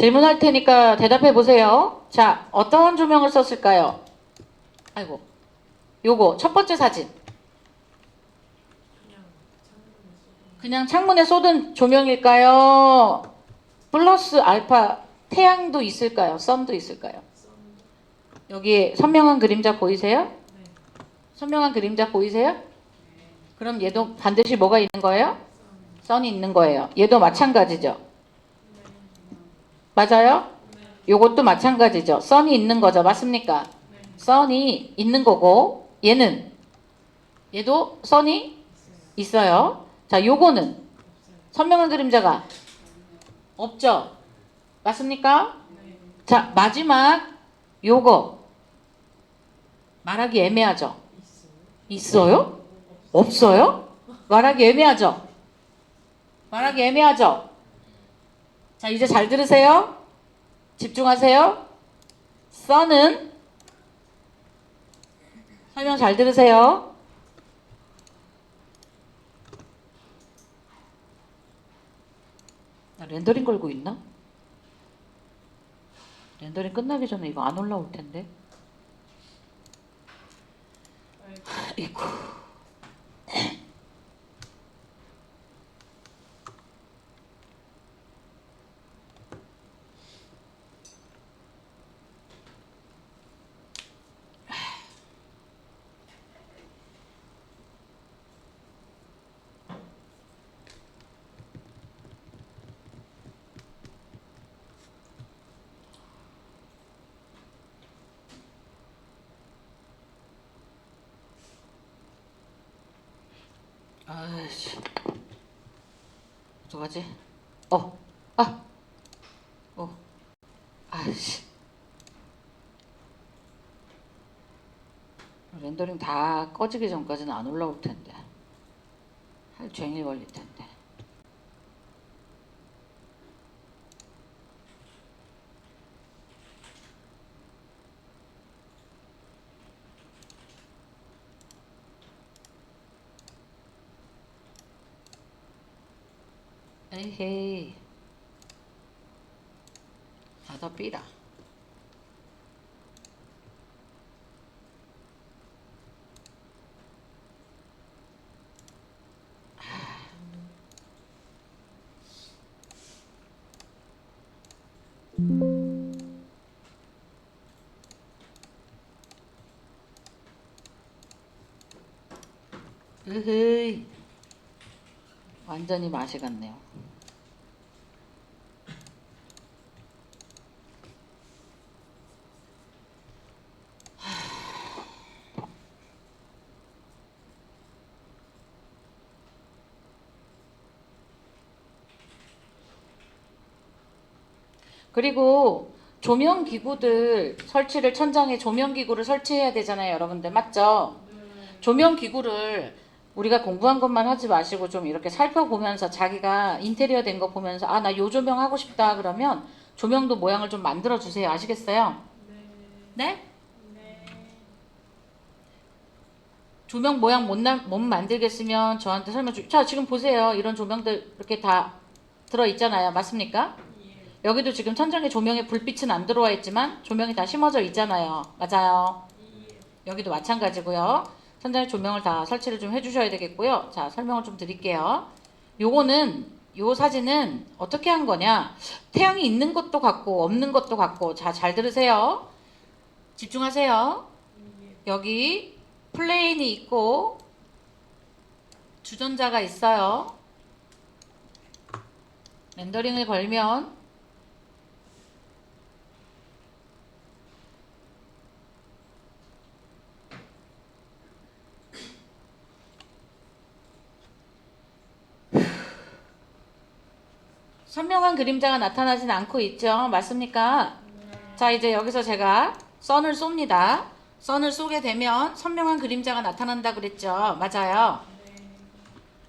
질문할 테니까 대답해 보세요. 자, 어떤 조명을 썼을까요? 아이고, 요거 첫 번째 사진. 그냥 창문에 쏟은 조명일까요? 플러스 알파 태양도 있을까요? 썬도 있을까요? 여기 선명한 그림자 보이세요? 선명한 그림자 보이세요? 그럼 얘도 반드시 뭐가 있는 거예요? 선이 있는 거예요. 얘도 마찬가지죠. 맞아요? 요것도 마찬가지죠. 선이 있는 거죠. 맞습니까? 선이 있는 거고 얘는 얘도 선이 있어요. 자, 요거는 선명한 그림자가 없죠. 맞습니까? 자, 마지막 요거 말하기 애매하죠. 있어요? 없어요? 말하기 애매하죠. 말하기 애매하죠. 자, 이제 잘 들으세요. 집중하세요. 써는 설명 잘 들으세요. 나 렌더링 걸고 있나? 렌더링 끝나기 전에 이거 안 올라올 텐데. 아이고. 아이씨. 어떡하지? 어, 아, 어, 아이씨. 렌더링 다 꺼지기 전까지는 안 올라올 텐데. 할 종일 걸릴 텐데. 에헤이. 닫아 삐라. 으헤이. 완전히 맛이 갔네요. 그리고 조명 기구들 설치를 천장에 조명 기구를 설치해야 되잖아요, 여러분들 맞죠? 조명 기구를 우리가 공부한 것만 하지 마시고 좀 이렇게 살펴보면서 자기가 인테리어 된 거 보면서 아 나 요 조명 하고 싶다 그러면 조명도 모양을 좀 만들어 주세요. 아시겠어요? 네? 조명 모양 못, 나, 못 만들겠으면 저한테 설명 주. 자 지금 보세요. 이런 조명들 이렇게 다 들어 있잖아요. 맞습니까? 여기도 지금 천장에 조명에 불빛은 안 들어와 있지만 조명이 다 심어져 있잖아요. 맞아요. 여기도 마찬가지고요. 천장에 조명을 다 설치를 좀 해주셔야 되겠고요. 자 설명을 좀 드릴게요. 요거는 요 사진은 어떻게 한 거냐? 태양이 있는 것도 같고 없는 것도 같고 자 잘 들으세요. 집중하세요. 여기 플레인이 있고 주전자가 있어요. 렌더링을 걸면 선명한 그림자가 나타나진 않고 있죠. 맞습니까? 자, 이제 여기서 제가 선을 쏩니다. 선을 쏘게 되면 선명한 그림자가 나타난다 그랬죠. 맞아요.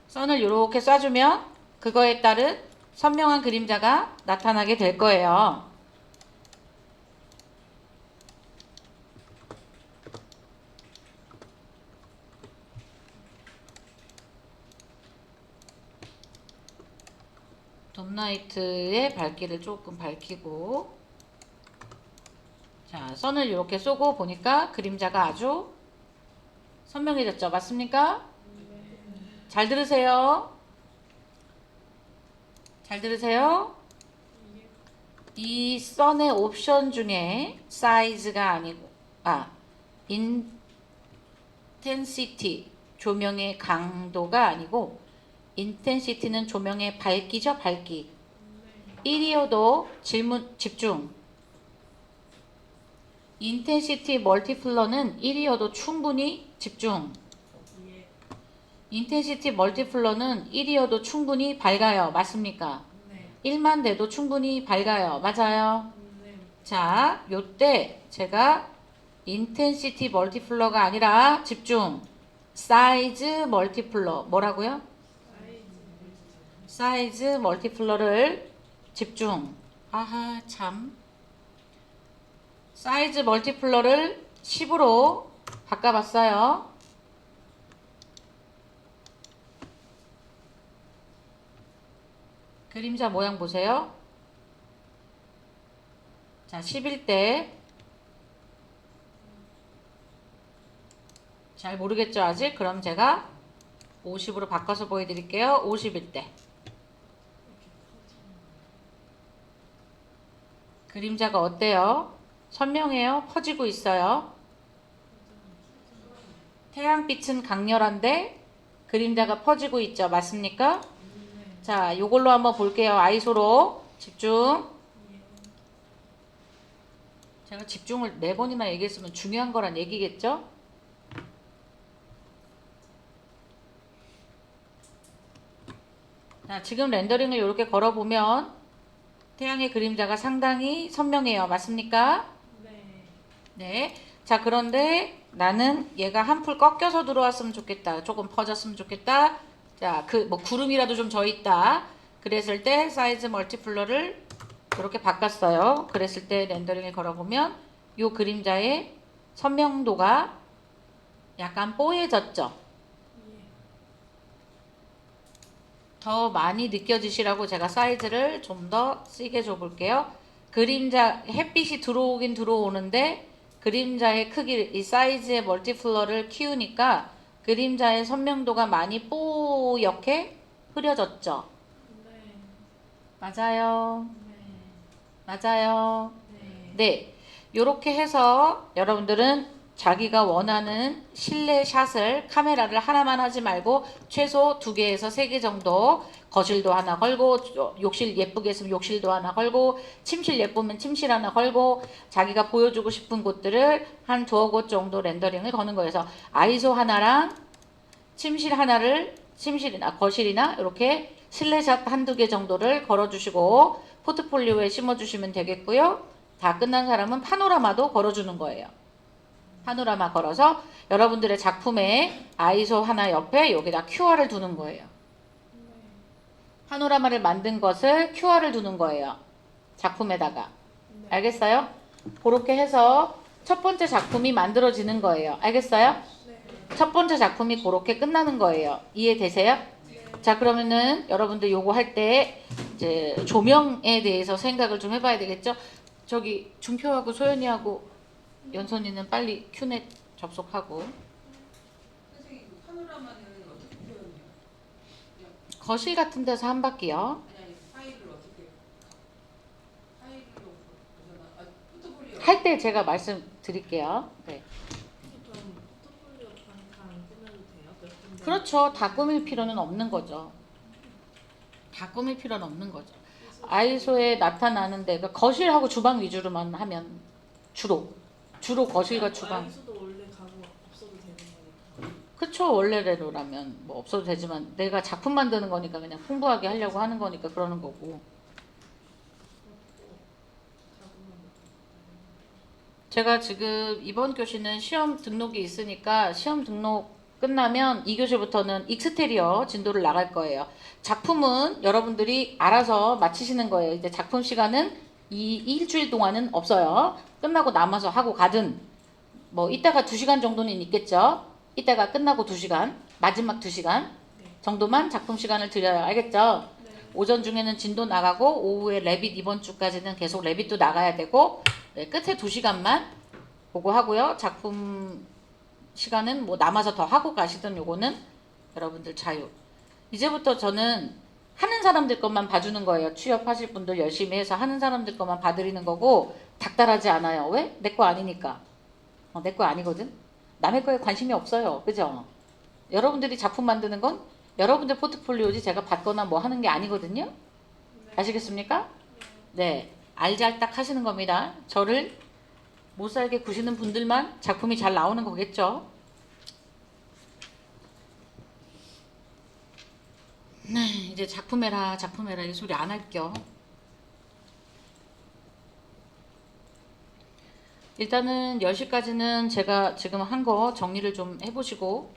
선을 이렇게 쏴주면 그거에 따른 선명한 그림자가 나타나게 될 거예요. 돔나이트의 밝기를 조금 밝히고 자 선을 이렇게 쏘고 보니까 그림자가 아주 선명해졌죠. 맞습니까? 잘 들으세요. 잘 들으세요. 이 선의 옵션 중에 사이즈가 아니고 아 인텐시티 조명의 강도가 아니고 인텐시티는 조명의 밝기죠 밝기. 1이어도 질문 집중. 인텐시티 멀티플러는 1이어도 충분히 집중. 인텐시티 멀티플러는 1이어도 충분히 밝아요. 맞습니까? 1만 돼도 충분히 밝아요. 맞아요? 자, 요때 제가 인텐시티 멀티플러가 아니라 집중. 사이즈 멀티플러. 뭐라고요? 사이즈 멀티플러를 집중 아하 참 사이즈 멀티플러를 10으로 바꿔봤어요 그림자 모양 보세요 자, 11대. 잘 모르겠죠, 아직? 그럼 제가 50으로 바꿔서 보여드릴게요. 51대. 그림자가 어때요? 선명해요? 퍼지고 있어요? 태양빛은 강렬한데 그림자가 퍼지고 있죠. 맞습니까? 자, 요걸로 한번 볼게요. 아이소로 집중. 제가 집중을 네 번이나 얘기했으면 중요한 거란 얘기겠죠? 자, 지금 렌더링을 이렇게 걸어보면 태양의 그림자가 상당히 선명해요. 맞습니까? 네. 자, 그런데 나는 얘가 한 풀 꺾여서 들어왔으면 좋겠다. 조금 퍼졌으면 좋겠다. 자, 그 뭐 구름이라도 좀 져 있다. 그랬을 때 사이즈 멀티플러를 이렇게 바꿨어요. 그랬을 때 렌더링을 걸어보면 이 그림자의 선명도가 약간 뽀얘졌죠. 더 많이 느껴지시라고 제가 사이즈를 좀더 세게 줘볼게요. 그림자 햇빛이 들어오긴 들어오는데 그림자의 크기 이 사이즈의 멀티플러를 키우니까 그림자의 선명도가 많이 뽀얗게 흐려졌죠. 맞아요. 맞아요. 네. 요렇게 해서 여러분들은 자기가 원하는 실내 샷을 카메라를 하나만 하지 말고 최소 두 개에서 세 개 정도 거실도 하나 걸고 욕실 예쁘게 했으면 욕실도 하나 걸고 침실 예쁘면 침실 하나 걸고 자기가 보여주고 싶은 곳들을 한 두어 곳 정도 렌더링을 거는. 그래서 아이소 하나랑 침실 하나를 침실이나 거실이나 이렇게 실내샷 한두 개 정도를 걸어주시고 포트폴리오에 심어주시면 되겠고요. 다 끝난 사람은 파노라마도 걸어주는 거예요. 파노라마 걸어서 여러분들의 작품에 아이소 하나 옆에 여기다 QR을 두는 거예요. 파노라마를 만든 것을 QR을 두는 거예요. 작품에다가. 알겠어요? 그렇게 해서 첫 번째 작품이 만들어지는 거예요. 알겠어요? 첫 번째 작품이 그렇게 끝나는 거예요. 이해되세요? 자 그러면은 여러분들 요거 할 때 이제 조명에 대해서 생각을 좀 해봐야 되겠죠? 저기 준표하고 소연이하고 연선이는 빨리 큐넷 접속하고? 거실 같은 데서 한 바퀴요. 할 때 제가 말씀드릴게요. 네. 그렇죠. 다 꾸밀 필요는 없는 거죠. 다 꾸밀 필요는 없는 거죠. 아이소에 나타나는 데가 거실하고 주방 위주로만 하면 주로 주로 거실과 주방 아이소도 원래 가구 없어도 되는 거니까. 그쵸 원래대로라면 뭐 없어도 되지만 내가 작품 만드는 거니까 그냥 풍부하게 하려고 하는 거니까 그러는 거고 제가 지금 이번 교시는 시험 등록이 있으니까 시험 등록 끝나면 이 교시부터는 익스테리어 진도를 나갈 거예요. 작품은 여러분들이 알아서 마치시는 거예요. 이제 작품 시간은 이 일주일 동안은 없어요. 끝나고 남아서 하고 가든 뭐 이따가 두 시간 정도는 있겠죠. 이따가 끝나고 두 시간 마지막 두 시간 정도만 작품 시간을 드려요. 알겠죠? 네. 오전 중에는 진도 나가고 오후에 레빗 이번 주까지는 계속 레빗도 나가야 되고 네, 끝에 두 시간만 보고 하고요. 작품 시간은 뭐 남아서 더 하고 가시던 요거는 여러분들 자유. 이제부터 저는 하는 사람들 것만 봐주는 거예요. 취업하실 분들 열심히 해서 하는 사람들 것만 봐드리는 거고 닥달하지 않아요. 왜? 내 거 아니니까. 어, 내 거 아니거든. 남의 거에 관심이 없어요. 그죠? 여러분들이 작품 만드는 건 여러분들 포트폴리오지 제가 받거나 뭐 하는 게 아니거든요. 아시겠습니까? 네. 알잘딱 하시는 겁니다. 저를 못 살게 구시는 분들만 작품이 잘 나오는 거겠죠. 네, 이제 작품해라, 작품해라 이 소리 안 할게요. 일단은 10시까지는 제가 지금 한 거 정리를 좀 해보시고